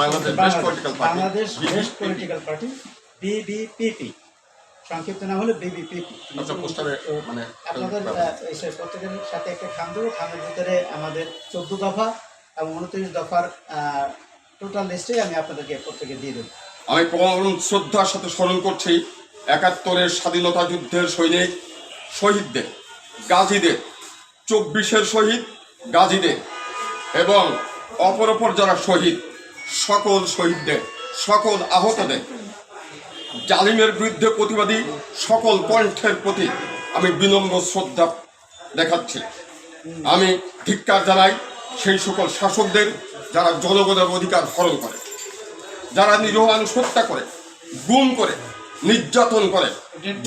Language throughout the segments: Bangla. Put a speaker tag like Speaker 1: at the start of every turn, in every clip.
Speaker 1: Bangladesh best political party
Speaker 2: Bangladesh best political party BBPP সংক্ষিপ্ত নাম হলো বিবিপিপি
Speaker 1: আচ্ছা পোস্টারে মানে
Speaker 2: আপনাদের প্রত্যেকের সাথে একটা খাম দেবো। খামের ভিতরে আমাদের চোদ্দ দফা এবং উনত্রিশ দফার টোটাল লিস্টে আমি আপনাদেরকে প্রত্যেকে দিয়ে দেবো।
Speaker 1: আমি পরম শ্রদ্ধার সাথে স্মরণ করছি একাত্তরের স্বাধীনতা যুদ্ধের সৈনিক শহীদদের গাজীদের চব্বিশের শহীদ গাজীদের এবং অপর অপর যারা শহীদ সকল শহীদদের, সকল আহতদের, জালিমের বিরুদ্ধে প্রতিবাদী সকল কণ্ঠের প্রতি আমি বিনম্র শ্রদ্ধা দেখাচ্ছি। আমি ধিক্কার জানাই সেই সকল শাসকদের যারা জনগণের অধিকার হরণ করে, যারা নিরীহ মানুষ হত্যা করে, গুম করে, নির্যাতন করে,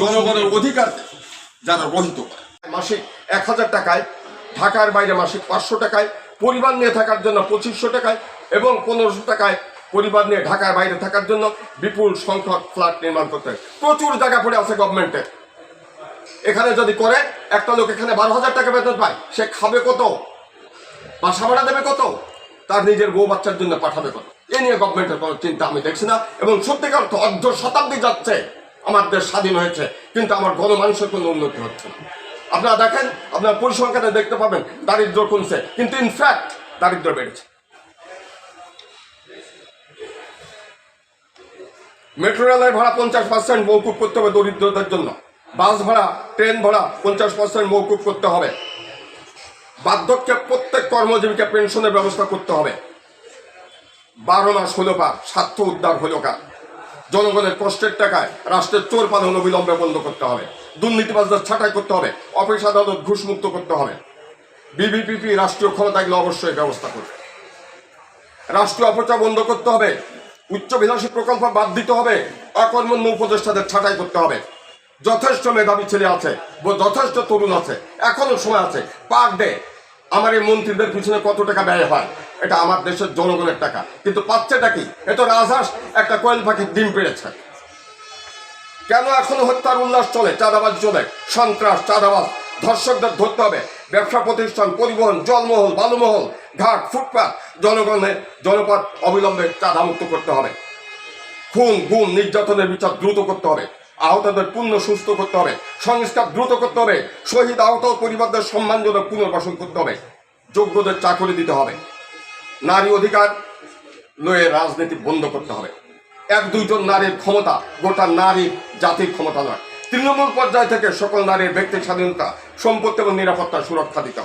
Speaker 1: জনগণের অধিকারকে যারা রহিত করে। মাসিক এক হাজার টাকায়, ঢাকার বাইরে মাসিক পাঁচশো টাকায়, পরিবার নিয়ে থাকার জন্য পঁচিশশো টাকায় এবং পনেরোশো টাকায় পরিবার নিয়ে ঢাকার বাইরে থাকার জন্য বিপুল সংখ্যক ফ্ল্যাট নির্মাণ করতে প্রচুর জায়গা পড়ে আছে গভর্নমেন্টের এখানে যদি করে, একটা লোক এখানে বারো হাজার টাকা বেতন পায়, সে খাবে কত? বাসা ভাড়া দেবে কত? তার নিজের বউ বাচ্চার জন্য পাঠাবে কত? এ নিয়ে গভর্নমেন্টের কোনো চিন্তা আমি দেখছি না। এবং সত্যিকার অর্থ অর্ধ শতাব্দী যাচ্ছে, আমার দেশ স্বাধীন হয়েছে, কিন্তু আমার গণমানুষের কোনো উন্নতি হচ্ছে না। আপনারা দেখেন, আপনার পরিসংখ্যানে দেখতে পাবেন, দারিদ্র কমছে, কিন্তু ইনফ্যাক্ট দারিদ্র বেড়েছে। মেট্রো রেলের ভাড়া পঞ্চাশ পার্সেন্ট মৌকুব করতে হবে দরিদ্রদের জন্য। বাস ভাড়া, ট্রেন ভাড়া পঞ্চাশ পার্সেন্ট মৌকুব করতে হবে। বার্ধক্যে প্রত্যেক কর্মজীবীকে পেনশনের ব্যবস্থা করতে হবে। বারো মাস হলো পা স্বার্থ উদ্ধার হলো কা জনগণের কষ্টের টাকায় রাষ্ট্রের চোর পালন অবিলম্বে বন্ধ করতে হবে। দুর্নীতিবাজদের ছাঁটাই করতে হবে। অফিস আদালত ঘুষমুক্ত করতে হবে। বিবিপিপি রাষ্ট্রীয় ক্ষমতা গেলে অবশ্যই ব্যবস্থা করবে। রাষ্ট্রীয় অপচয় বন্ধ করতে হবে। উচ্চবিলাসী প্রকল্প বাদ দিতে হবে। অকর্মণ্য উপদেষ্টাদের ছাঁটাই করতে হবে। যথেষ্ট মেধাবী ছেলে আছে যথেষ্ট তরুণ আছে, এখনও সময় আছে। পার ডে আমার এই মন্ত্রীদের পিছনে কত টাকা ব্যয় হয়? এটা আমার দেশের জনগণের টাকা। কিন্তু পাচ্ছেটা কি? এ তো রাজহাঁস, একটা কোয়েল পাখির ডিম পেড়েছে। কেন এখনও হত্যার উল্লাস চলে? চাঁদাবাজ চলে। সন্ত্রাস, চাঁদাবাজ। ধর্ষকদের ধরতে হবে। ব্যবসা প্রতিষ্ঠান, পরিবহন, জলমহল, বালুমহল ঘাট, ফুটপাত, জনগণের, জনপদ অবিলম্বে চাঁদামুক্ত করতে হবে। খুন, গুম, নির্যাতনের বিচার দ্রুত করতে হবে। আহতদের পূর্ণ সুস্থ করতে হবে। সংস্কার দ্রুত করতে হবে। শহীদ, আহত পরিবারদের সম্মানজনক পুনর্বাসন করতে হবে। যোগ্যদের চাকরি দিতে হবে। নারী অধিকার লয়ে রাজনীতি বন্ধ করতে হবে। এক, দুইজন নারীর ক্ষমতা গোটা নারীর জাতির ক্ষমতা নয়। তৃণমূল পর্যায় থেকে সকল নারীর ব্যক্তির স্বাধীনতা, সম্পত্তি এবং নিরাপত্তা সুরক্ষা দিতে